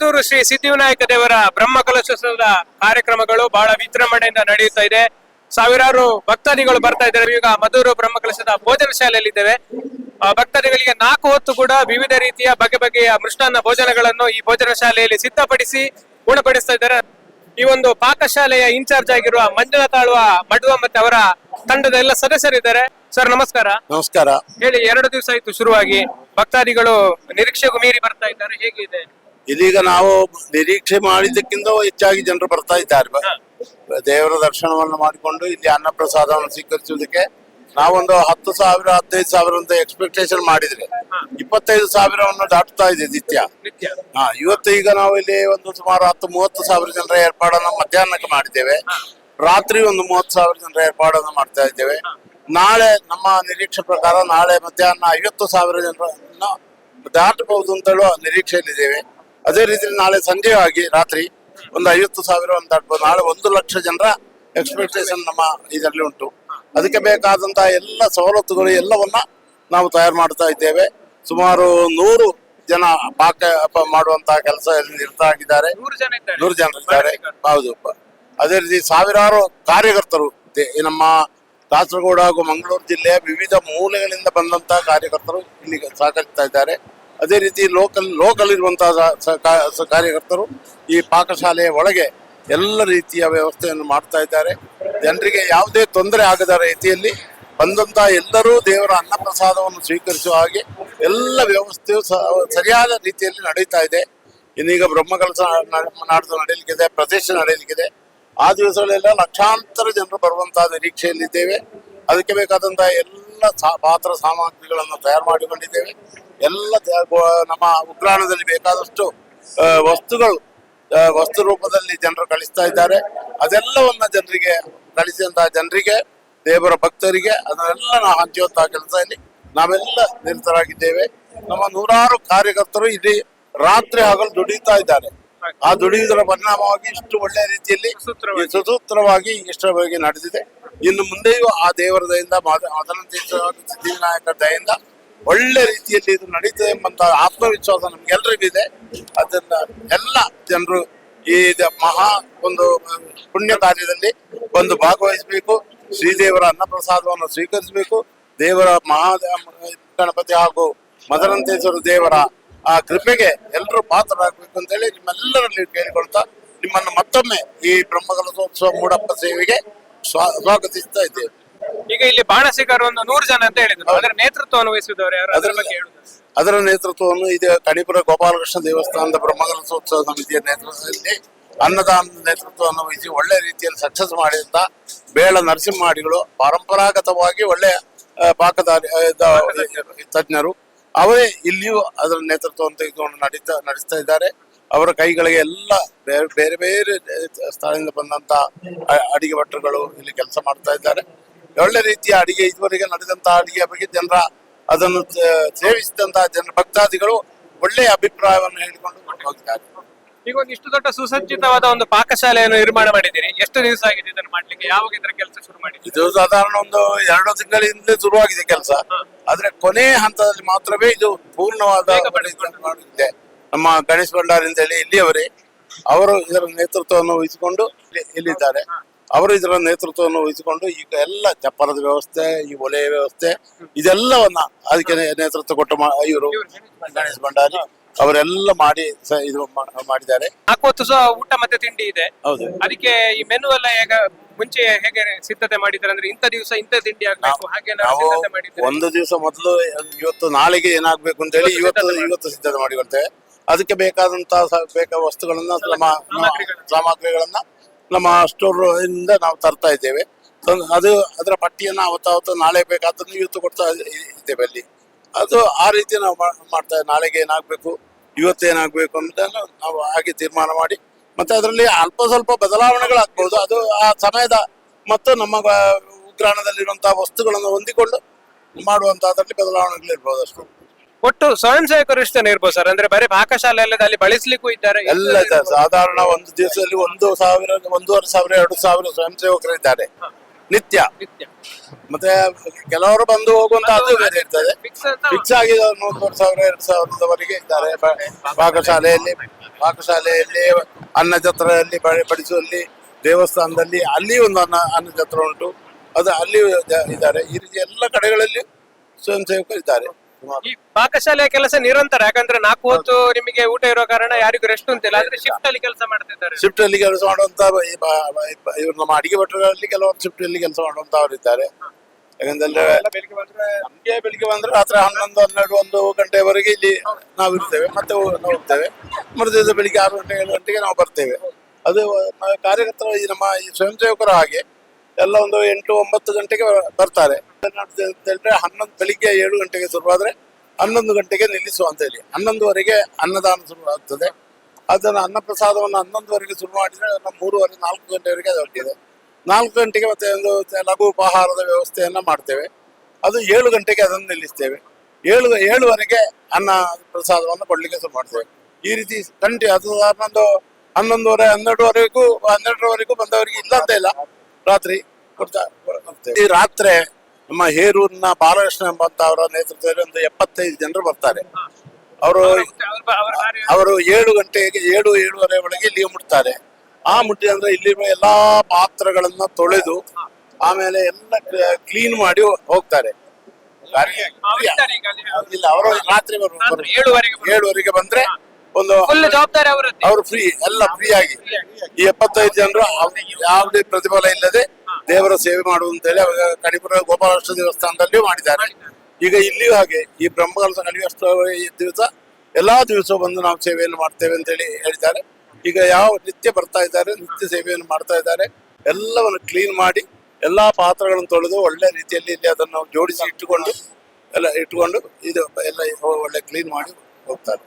ಮದ್ದೂರು ಶ್ರೀ ಸಿದ್ಧಿವಿನಾಯಕ ದೇವರ ಬ್ರಹ್ಮ ಕಲಶೋತ್ಸವದ ಕಾರ್ಯಕ್ರಮಗಳು ಬಹಳ ವಿಜೃಂಭಣೆಯಿಂದ ನಡೆಯುತ್ತಾ ಇದೆ. ಸಾವಿರಾರು ಭಕ್ತಾದಿಗಳು ಬರ್ತಾ ಇದ್ದಾರೆ. ಈಗ ಮದ್ದೂರು ಬ್ರಹ್ಮ ಕಲಶದ ಭೋಜನ ಶಾಲೆಯಲ್ಲಿ ಇದ್ದೇವೆ ಭಕ್ತಾದಿಗಳಿಗೆ ನಾಲ್ಕು ಹೊತ್ತು ಕೂಡ ವಿವಿಧ ರೀತಿಯ ಬಗೆ ಬಗೆಯ ಮೃಷ್ಟಾನ್ನ ಭೋಜನಗಳನ್ನು ಈ ಭೋಜನ ಶಾಲೆಯಲ್ಲಿ ಸಿದ್ಧಪಡಿಸಿ ಗುಣಪಡಿಸ್ತಾ ಇದ್ದಾರೆ. ಈ ಒಂದು ಪಾಕಶಾಲೆಯ ಇನ್ಚಾರ್ಜ್ ಆಗಿರುವ ಮಂಜುನಾಥ್ ಆಳ್ವ ಮಡುವ ಮತ್ತೆ ಅವರ ತಂಡದ ಎಲ್ಲ ಸದಸ್ಯರಿದ್ದಾರೆ. ಸರ್ ನಮಸ್ಕಾರ. ನಮಸ್ಕಾರ. ಹೇಳಿ ಎರಡು ದಿವಸ ಆಯ್ತು ಶುರುವಾಗಿ ಭಕ್ತಾದಿಗಳು ನಿರೀಕ್ಷೆಗೂ ಮೀರಿ ಬರ್ತಾ ಇದ್ದಾರೆ. ಹೇಗಿದೆ? ಇದೀಗ ನಾವು ನಿರೀಕ್ಷೆ ಮಾಡಿದ್ದಕ್ಕಿಂತ ಹೆಚ್ಚಾಗಿ ಜನರು ಬರ್ತಾ ಇದ್ದಾರೆ. ದೇವರ ದರ್ಶನವನ್ನು ಮಾಡಿಕೊಂಡು ಇಲ್ಲಿ ಅನ್ನಪ್ರಸಾದವನ್ನು ಸ್ವೀಕರಿಸುವುದಕ್ಕೆ ನಾವೊಂದು ಹತ್ತು ಸಾವಿರ ಹದಿನೈದು ಸಾವಿರ ಅಂತ ಎಕ್ಸ್ಪೆಕ್ಟೇಷನ್ ಮಾಡಿದ್ರೆ ಇಪ್ಪತ್ತೈದು ಸಾವಿರವನ್ನು ದಾಟುತ್ತಾ ಇದೆ ನಿತ್ಯ. ನಿತ್ಯ. ಹಾ ಇವತ್ತು ಈಗ ನಾವು ಇಲ್ಲಿ ಒಂದು ಸುಮಾರು ಹತ್ತು ಮೂವತ್ತು ಸಾವಿರ ಜನರ ಏರ್ಪಾಡನ್ನು ಮಧ್ಯಾಹ್ನಕ್ಕೆ ಮಾಡಿದ್ದೇವೆ. ರಾತ್ರಿ ಒಂದು ಮೂವತ್ತು ಸಾವಿರ ಜನರ ಏರ್ಪಾಡನ್ನು ಮಾಡ್ತಾ ಇದ್ದೇವೆ. ನಾಳೆ ನಮ್ಮ ನಿರೀಕ್ಷೆ ಪ್ರಕಾರ ನಾಳೆ ಮಧ್ಯಾಹ್ನ ಐವತ್ತು ಸಾವಿರ ಜನರನ್ನು ದಾಟಬಹುದು ಅಂತ ಹೇಳುವ ನಿರೀಕ್ಷೆಯಲ್ಲಿದ್ದೇವೆ. ಅದೇ ರೀತಿ ನಾಳೆ ಸಂಜೆ ಆಗಿ ರಾತ್ರಿ ಒಂದು ಐವತ್ತು ಒಂದು ದಾಟಬಹುದು ನಾಳೆ ಒಂದು ಲಕ್ಷ ಜನರ ಎಕ್ಸ್ಪೆಕ್ಟೇಷನ್ ನಮ್ಮ ಇದರಲ್ಲಿ ಉಂಟು. ಅದಕ್ಕೆ ಬೇಕಾದಂತಹ ಎಲ್ಲ ಸವಲತ್ತುಗಳು ಎಲ್ಲವನ್ನ ನಾವು ತಯಾರು ಮಾಡ್ತಾ ಇದ್ದೇವೆ. ಸುಮಾರು ನೂರು ಜನ ಪಾಕ ಮಾಡುವಂತಹ ಕೆಲಸ ನಿರತ ಆಗಿದ್ದಾರೆ ನೂರು ಇದ್ದಾರೆ. ಹೌದು. ಅದೇ ರೀತಿ ಸಾವಿರಾರು ಕಾರ್ಯಕರ್ತರು ನಮ್ಮ ಕಾಸರಗೋಡು ಹಾಗೂ ಮಂಗಳೂರು ಜಿಲ್ಲೆಯ ವಿವಿಧ ಮೂಲೆಗಳಿಂದ ಬಂದಂತಹ ಕಾರ್ಯಕರ್ತರು ಇಲ್ಲಿ ಸಹಕರಿಸ್ತಾ ಇದ್ದಾರೆ. ಅದೇ ರೀತಿ ಲೋಕಲ್ ಲೋಕಲ್ ಇರುವಂತಹ ಕಾರ್ಯಕರ್ತರು ಈ ಪಾಕಶಾಲೆಯ ಒಳಗೆ ಎಲ್ಲ ರೀತಿಯ ವ್ಯವಸ್ಥೆಯನ್ನು ಮಾಡ್ತಾ ಇದ್ದಾರೆ. ಜನರಿಗೆ ಯಾವುದೇ ತೊಂದರೆ ಆಗದ ರೀತಿಯಲ್ಲಿ ಬಂದಂತ ಎಲ್ಲರೂ ದೇವರ ಅನ್ನಪ್ರಸಾದವನ್ನು ಸ್ವೀಕರಿಸುವ ಹಾಗೆ ಎಲ್ಲ ವ್ಯವಸ್ಥೆಯು ಸರಿಯಾದ ರೀತಿಯಲ್ಲಿ ನಡೀತಾ ಇದೆ. ಇನ್ನೀಗ ಬ್ರಹ್ಮಕಲಸ ಕೆಲಸ ನಾಡ್ದು ನಡೆಯಲಿಕ್ಕಿದೆ ಪ್ರದೇಶ ನಡೆಯಲಿಕ್ಕಿದೆ ಆ ದಿವಸಗಳೆಲ್ಲ ಲಕ್ಷಾಂತರ ಜನರು ಬರುವಂತಹ ನಿರೀಕ್ಷೆಯಲ್ಲಿದ್ದೇವೆ. ಅದಕ್ಕೆ ಬೇಕಾದಂತಹ ಎಲ್ಲ ಸಾ- ಪಾತ್ರ ಸಾಮಗ್ರಿಗಳನ್ನು ತಯಾರು ಮಾಡಿಕೊಂಡಿದ್ದೇವೆ ಎಲ್ಲ ನಮ್ಮ ಉಗ್ರಾಣದಲ್ಲಿ ಬೇಕಾದಷ್ಟು ವಸ್ತುಗಳು ವಸ್ತು ರೂಪದಲ್ಲಿ ಜನರು ಕಳಿಸ್ತಾ ಇದ್ದಾರೆ. ಅದೆಲ್ಲವನ್ನ ಜನರಿಗೆ ಕಳಿಸಿದಂತಹ ಜನರಿಗೆ ದೇವರ ಭಕ್ತರಿಗೆ ಅದನ್ನೆಲ್ಲ ನಾವು ಹಂಚುವಂತಹ ಕೆಲಸದಲ್ಲಿ ನಾವೆಲ್ಲ ನಿರತರಾಗಿದ್ದೇವೆ. ನಮ್ಮ ನೂರಾರು ಕಾರ್ಯಕರ್ತರು ಇಲ್ಲಿ ರಾತ್ರಿ ಹಗಲು ದುಡಿಯುತ್ತಾ ಇದ್ದಾರೆ. ಆ ದುಡಿಯುವುದರ ಪರಿಣಾಮವಾಗಿ ಇಷ್ಟು ಒಳ್ಳೆಯ ರೀತಿಯಲ್ಲಿ ಸುಸೂತ್ರವಾಗಿ. ಇಷ್ಟವಾಗಿ ನಡೆದಿದೆ. ಇನ್ನು ಮುಂದೆಯೂ ಆ ದೇವರ ದಯಿಂದ ಮದನಂತೀಶ್ವರ ಸಿದ್ಧಿವಿನಾಯಕ ದಯಿಂದ ಒಳ್ಳೆ ರೀತಿಯಲ್ಲಿ ಇದು ನಡೀತದೆ ಎಂಬಂತ ಆತ್ಮವಿಶ್ವಾಸ ನಮ್ಗೆಲ್ರಿಗೂ ಇದೆ. ಅದನ್ನ ಎಲ್ಲ ಜನರು ಈ ಮಹಾ ಒಂದು ಪುಣ್ಯ ಕಾರ್ಯದಲ್ಲಿ ಒಂದು ಭಾಗವಹಿಸಬೇಕು. ಶ್ರೀದೇವರ ಅನ್ನಪ್ರಸಾದವನ್ನು ಸ್ವೀಕರಿಸಬೇಕು. ದೇವರ ಮಹಾ ಗಣಪತಿ ಹಾಗೂ ಮದರಂತೇಶ್ವರ ದೇವರ ಆ ಕೃಪೆಗೆ ಎಲ್ಲರೂ ಪಾತ್ರರಾಗಬೇಕು ಅಂತ ಹೇಳಿ ನಿಮ್ಮೆಲ್ಲರಲ್ಲಿ ಕೇಳಿಕೊಳ್ತಾ ನಿಮ್ಮನ್ನು ಮತ್ತೊಮ್ಮೆ ಈ ಬ್ರಹ್ಮಕಲಸೋತ್ಸವ ಮೂಡಪ್ಪ ಸೇವೆಗೆ ಸ್ವಾ- ಸ್ವಾಗತಿಸ್ತಾ ಇದ್ದೇವೆ ಈಗ ಇಲ್ಲಿ ಬಾಣಸಿಗರು ಒಂದು ನೂರು ಜನ ಅಂತ ಹೇಳಿದ್ರು. ಅದರ ನೇತೃತ್ವವನ್ನು ವಹಿಸಿದವರು ಯಾರು? ಅದರ ಬಗ್ಗೆ ಹೇಳುದು. ಅದರ ನೇತೃತ್ವವನ್ನು ಇದು ಕಣಿಪುರ ಗೋಪಾಲಕೃಷ್ಣ ದೇವಸ್ಥಾನದ ಬ್ರಹ್ಮಕಲಸೋತ್ಸವ ಸಮಿತಿಯ ನೇತೃತ್ವದಲ್ಲಿ ಅನ್ನದಾನದ ನೇತೃತ್ವವನ್ನು ವಹಿಸಿ ಒಳ್ಳೆ ರೀತಿಯಲ್ಲಿ ಸಕ್ಸಸ್ ಮಾಡಿದಂತ ಬೇಳ ನರಸಿಂಹಾಡಿಗಳು ಪರಂಪರಾಗತವಾಗಿ ಒಳ್ಳೆ ಆ, ಪಾಕದಾರಿ ಆ, ತಜ್ಞರು. ಅವರೇ ಇಲ್ಲಿಯೂ ಅದರ ನೇತೃತ್ವವನ್ನು ತೆಗೆದುಕೊಂಡು ನಡೀತಾ ನಡೆಸ್ತಾ ಇದ್ದಾರೆ. ಅವರ ಕೈಗಳಿಗೆ ಎಲ್ಲ ಬೇರೆ ಬೇರೆ ಬೇರೆ ಸ್ಥಳದಿಂದ ಬಂದಂತ ಅಡಿಗೆ ಭಟ್ರುಗಳು ಇಲ್ಲಿ ಕೆಲಸ ಮಾಡ್ತಾ ಇದ್ದಾರೆ. ಒಳ್ಳೆ ರೀತಿಯ ಅಡಿಗೆ ಇದುವರೆಗೆ ನಡೆದಂತಹ ಅಡಿಗೆ ಬಗ್ಗೆ ಜನರ ಅದನ್ನು ಸೇವಿಸಿದಂತಹ ಜನರ ಭಕ್ತಾದಿಗಳು ಒಳ್ಳೆಯ ಅಭಿಪ್ರಾಯವನ್ನು ಹೇಳಿಕೊಂಡು ಹೋಗಿದ್ದಾರೆ ಈಗ ಒಂದು ಇಷ್ಟು ದೊಡ್ಡ ಸುಸಜ್ಜಿತವಾದ ಒಂದು ಪಾಕಶಾಲೆಯನ್ನು ನಿರ್ಮಾಣ ಮಾಡಿದ್ದೀರಿ. ಎಷ್ಟು ದಿವಸ ಆಗಿದೆ ಇದನ್ನು ಮಾಡ್ಲಿಕ್ಕೆ? ಯಾವಾಗ ಇದರ ಕೆಲಸ ಶುರು ಮಾಡಿದ್ದೀರಿ? ಇದು ಸಾಧಾರಣ ಒಂದು ಎರಡು ತಿಂಗಳಿಂದ ಶುರುವಾಗಿದೆ ಕೆಲಸ. ಆದ್ರೆ ಕೊನೆ ಹಂತದಲ್ಲಿ ಮಾತ್ರವೇ ಇದು ಪೂರ್ಣವಾದ ಮಾಡಿದೆ ನಮ್ಮ ಗಣೇಶ್ ಭಂಡಾರಿ ಅಂತ ಹೇಳಿ ಇಲ್ಲಿಯವರೇ ಅವರು ಇದರ ನೇತೃತ್ವವನ್ನು ವಹಿಸಿಕೊಂಡು ಇಲ್ಲಿ- ಇಲ್ಲಿದ್ದಾರೆ. ಅವರು ಇದರ ನೇತೃತ್ವವನ್ನು ವಹಿಸಿಕೊಂಡು ಈಗ ಎಲ್ಲ ಚಪ್ಪರದ ವ್ಯವಸ್ಥೆ ಈ ಒಲೆಯ ವ್ಯವಸ್ಥೆ ಇದೆಲ್ಲವನ್ನ ಅದಕ್ಕೆ ನೇತೃತ್ವ ಕೊಟ್ಟ ಇವರು ಗಣೇಶ್ ಭಂಡಾರಿ ಅವರೆಲ್ಲ ಮಾಡಿ ಇದು ಮಾಡಿದ್ದಾರೆ. ನಾಲ್ಕು ಹೊತ್ತು ಸಹ ಊಟ ಮತ್ತೆ ತಿಂಡಿ ಇದೆ. ಹೌದು. ಅದಕ್ಕೆ ಈ ಮೆನು ಎಲ್ಲ ಹೇಗ ಮುಂಚೆ ಹೇಗೆ ಸಿದ್ಧತೆ ಮಾಡಿದ್ದಾರೆ ಅಂದ್ರೆ ಇಂಥ ದಿವಸ ಇಂಥ ತಿಂಡಿ ಆಗ್ಬೇಕು ಹಾಗೆ ಒಂದು ದಿವಸ ಮೊದಲು ಇವತ್ತು ನಾಳೆಗೆ ಏನಾಗ್ಬೇಕು ಅಂತ ಹೇಳಿ ಇವತ್ತು ಇವತ್ತು ಸಿದ್ಧತೆ ಮಾಡಿಕೊಳ್ತೇವೆ. ಅದಕ್ಕೆ ಬೇಕಾದಂತಹ ಬೇಕ ವಸ್ತುಗಳನ್ನ ನಮ್ಮ ಸಾಮಗ್ರಿಗಳನ್ನ ನಮ್ಮ ಸ್ಟೋರ್ ಇಂದ ನಾವು ತರ್ತಾ ಇದ್ದೇವೆ. ಅದು ಅದರ ಪಟ್ಟಿಯನ್ನ ಅವತ್ತಾವತ್ತು ನಾಳೆ ಬೇಕಾದನ್ನು ಇವತ್ತು ಕೊಡ್ತಾ ಇದ್ದೇವೆ ಅಲ್ಲಿ. ಅದು ಆ ರೀತಿ ನಾವು ಮಾಡ್ತಾ, ನಾಳೆಗೆ ಏನಾಗಬೇಕು, ಇವತ್ತು ಏನಾಗ್ಬೇಕು ಅಂತ ನಾವು ಹಾಗೆ ತೀರ್ಮಾನ ಮಾಡಿ, ಮತ್ತೆ ಅದರಲ್ಲಿ ಅಲ್ಪ ಸ್ವಲ್ಪ ಬದಲಾವಣೆಗಳಾಗ್ಬಹುದು ಅದು ಆ ಸಮಯದ ಮತ್ತು ನಮ್ಮ ಉಗ್ರಾಣದಲ್ಲಿರುವಂತಹ ವಸ್ತುಗಳನ್ನು ಹೊಂದಿಕೊಂಡು ಮಾಡುವಂತಹದ್ರಲ್ಲಿ ಬದಲಾವಣೆಗಳಿರ್ಬೋದು ಅಷ್ಟು. ಒಟ್ಟು ಸ್ವಯಂ ಸೇವಕರು ಜನ ಇರ್ಬೋದು ಸರ್. ಅಂದ್ರೆ ಬರೀ ಪಾಕಶಾಲೆ ಅಲ್ಲದೆ ಅಲ್ಲಿ ಬಳಸ್ಲಿಕ್ಕೂ ಇದ್ದಾರೆ. ಎಲ್ಲ. ಸಾಧಾರಣ ಒಂದು ದಿವಸದಲ್ಲಿ ಒಂದು ಸಾವಿರ ಒಂದೂವರೆ ಸಾವಿರ ಎರಡು ಸಾವಿರ ಸ್ವಯಂ ಸೇವಕರು ಇದ್ದಾರೆ. ನಿತ್ಯ. ನಿತ್ಯ. ಮತ್ತೆ ಕೆಲವರು ಬಂದು ಹೋಗುವಂತ ಅದು ಬೇರೆ ಇರ್ತದೆ. Fix ಅಂತ ಫಿಕ್ಸ್ ಆಗಿ ಒಂದೂವರೆ ಸಾವಿರ ಎರಡು ಸಾವಿರದವರೆಗೆ ಇದ್ದಾರೆ. ಬ- ಪಾಕಶಾಲೆಯಲ್ಲಿ ಪಾಕಶಾಲೆಯಲ್ಲಿ ಅನ್ನ ಜತ್ರೆಯಲ್ಲಿ ಬ- ಬಡಿಸುವಲ್ಲಿ ದೇವಸ್ಥಾನದಲ್ಲಿ ಅಲ್ಲಿ ಒಂದು ಅನ್ನ ಅನ್ನ ಜತ್ರ ಉಂಟು. ಅದು ಅಲ್ಲಿ ಇದ್ದಾರೆ. ಈ ರೀತಿ ಎಲ್ಲ ಕಡೆಗಳಲ್ಲಿ ಸ್ವಯಂ ಸೇವಕರು ಇದ್ದಾರೆ. ಈ ಪಾಕಶಾಲೆಯ ಕೆಲಸ ನಿರಂತರ ಯಾಕಂದ್ರೆ ನಾಲ್ಕು ಹೊತ್ತು ನಿಮಗೆ ಊಟ ಇರೋ ಕಾರಣ ಯಾರಿಗೂ ರೆಸ್ಟ್ ಅಂತಿಲ್ಲ ಆದ್ರೆ ಶಿಫ್ಟ್ ಅಲ್ಲಿ ಕೆಲಸ ಮಾಡ್ತಿದ್ದಾರೆ. ಶಿಫ್ಟ್ ಅಲ್ಲಿ ಕೆಲಸ ಮಾಡುವಂತ ಈ ಬ- ಬ- ಇವ್ರು ನಮ್ಮ ಅಡಿಗೆ ಭಟ್ರಲ್ಲಿ ಕೆಲವೊಂದು ಶಿಫ್ಟ್ ಅಲ್ಲಿ ಕೆಲಸ ಮಾಡುವಂತ ಇದ್ದಾರೆ. ಯಾಕಂದ್ರೆ ನಮ್ಗೆ ಬೆಳಿಗ್ಗೆ ಬಂದ್ರೆ ರಾತ್ರಿ ಹನ್ನೊಂದು ಹನ್ನೆರಡು ಒಂದು ಗಂಟೆವರೆಗೆ ಇಲ್ಲಿ ನಾವು ಇರ್ತೇವೆ. ಮತ್ತೆ ಹೋ- ನಾವು ಹೋಗ್ತೇವೆ ಮರುದಿವಸ ಬೆಳಿಗ್ಗೆ ಆರು ಗಂಟೆ ಏಳು ಗಂಟೆಗೆ ನಾವು ಬರ್ತೇವೆ. ಅದು ಕಾರ್ಯಕರ್ತರ ಕಾರ್ಯಕರ್ತರು ಈ ನಮ್ಮ ಈ ಸ್ವಯಂ ಸೇವಕರು ಹಾಗೆ ಎಲ್ಲ ಒಂದು ಎಂಟು ಒಂಬತ್ತು ಗಂಟೆಗೆ ಬರ್ತಾರೆ. ಅಂತ ಹೇಳಿದ್ರೆ ಹನ್ನೊಂದು ಬೆಳಿಗ್ಗೆ ಏಳು ಗಂಟೆಗೆ ಶುರುವಾದ್ರೆ ಹನ್ನೊಂದು ಗಂಟೆಗೆ ನಿಲ್ಲಿಸುವ ಅಂತ ಹೇಳಿ. ಹನ್ನೊಂದುವರೆಗೆ ಅನ್ನದಾನ ಶುರುವಾಗ್ತದೆ. ಅದನ್ನು ಅನ್ನ ಪ್ರಸಾದವನ್ನು ಹನ್ನೊಂದುವರೆಗೆ ಶುರು ಮಾಡಿದ್ರೆ ಅದನ್ನು ಮೂರುವರೆ, ನಾಲ್ಕು ಗಂಟೆವರೆಗೆ ಅದು ಹೊರಟಿದೆ. ನಾಲ್ಕು ಗಂಟೆಗೆ ಮತ್ತೆ ಒಂದು ಲಘು ಉಪಹಾರದ ವ್ಯವಸ್ಥೆಯನ್ನ ಮಾಡ್ತೇವೆ. ಅದು ಏಳು ಗಂಟೆಗೆ ಅದನ್ನು ನಿಲ್ಲಿಸ್ತೇವೆ. ಏಳು, ಏಳುವರೆಗೆ ಅನ್ನ ಪ್ರಸಾದವನ್ನು ಕೊಡ್ಲಿಕ್ಕೆ ಶುರು ಮಾಡ್ತೇವೆ. ಈ ರೀತಿ ಕಂಟಿ ಅದು ಹನ್ನೊಂದು, ಹನ್ನೊಂದುವರೆ, ಹನ್ನೆರಡುವರೆಗೂ, ಹನ್ನೆರಡರವರೆಗೂ ಬಂದವರಿಗೆ ಇಲ್ಲ ಅಂತ ಇಲ್ಲ. ರಾತ್ರಿ ಕೊಡ್ತಾ ಈ ರಾತ್ರಿ ನಮ್ಮ ಹೇರೂರಿನ ಬಾಲಕೃಷ್ಣ ಎಂಬಂತ ಅವರ ನೇತೃತ್ವದಲ್ಲಿ ಒಂದು ಎಪ್ಪತ್ತೈದು ಜನರು ಬರ್ತಾರೆ. ಅವರು ಅವರು ಏಳು ಗಂಟೆಗೆ ಏಳು ಏಳುವರೆ ಒಳಗೆ ಇಲ್ಲಿ ಮುಟ್ತಾರೆ. ಆ ಮುಟ್ಟಿ ಅಂದ್ರೆ ಇಲ್ಲಿ ಎಲ್ಲಾ ಪಾತ್ರಗಳನ್ನ ತೊಳೆದು ಆಮೇಲೆ ಎಲ್ಲ ಕ್ಲೀನ್ ಮಾಡಿ ಹೋಗ್ತಾರೆ. ಇಲ್ಲ ಅವರು ರಾತ್ರಿ ಏಳುವರೆಗೆ ಬಂದ್ರೆ ಒಂದು ಅವರು ಫ್ರೀ ಎಲ್ಲ ಫ್ರೀ ಆಗಿ. ಈ ಎಪ್ಪತ್ತೈದು ಜನರು ಅವ್ರಿಗೆ ಯಾವುದೇ ಪ್ರತಿಫಲ ಇಲ್ಲದೆ ದೇವರ ಸೇವೆ ಮಾಡುವಂತೇಳಿ ಅವಾಗ ಕಣಿಪುರ ಗೋಪಾಲಕೃಷ್ಣ ದೇವಸ್ಥಾನದಲ್ಲಿ ಮಾಡಿದ್ದಾರೆ. ಈಗ ಇಲ್ಲಿಯೂ ಹಾಗೆ, ಈ ಬ್ರಹ್ಮಕಲಸ ಕಣಿವಷ್ಟು ದಿವಸ ಎಲ್ಲಾ ದಿವಸ ಬಂದು ನಾವು ಸೇವೆಯನ್ನು ಮಾಡ್ತೇವೆ ಅಂತೇಳಿ ಹೇಳಿದ್ದಾರೆ. ಈಗ ಯಾವ ನಿತ್ಯ ಬರ್ತಾ ಇದ್ದಾರೆ, ನಿತ್ಯ ಸೇವೆಯನ್ನು ಮಾಡ್ತಾ ಇದ್ದಾರೆ. ಎಲ್ಲವನ್ನು ಕ್ಲೀನ್ ಮಾಡಿ, ಎಲ್ಲಾ ಪಾತ್ರಗಳನ್ನು ತೊಳೆದು ಒಳ್ಳೆ ರೀತಿಯಲ್ಲಿ ಇಲ್ಲಿ ಅದನ್ನು ಜೋಡಿಸಿ ಇಟ್ಟುಕೊಂಡು, ಎಲ್ಲ ಇಟ್ಟುಕೊಂಡು ಇದು ಎಲ್ಲ ಒಳ್ಳೆ ಕ್ಲೀನ್ ಮಾಡಿ ಹೋಗ್ತಾರೆ.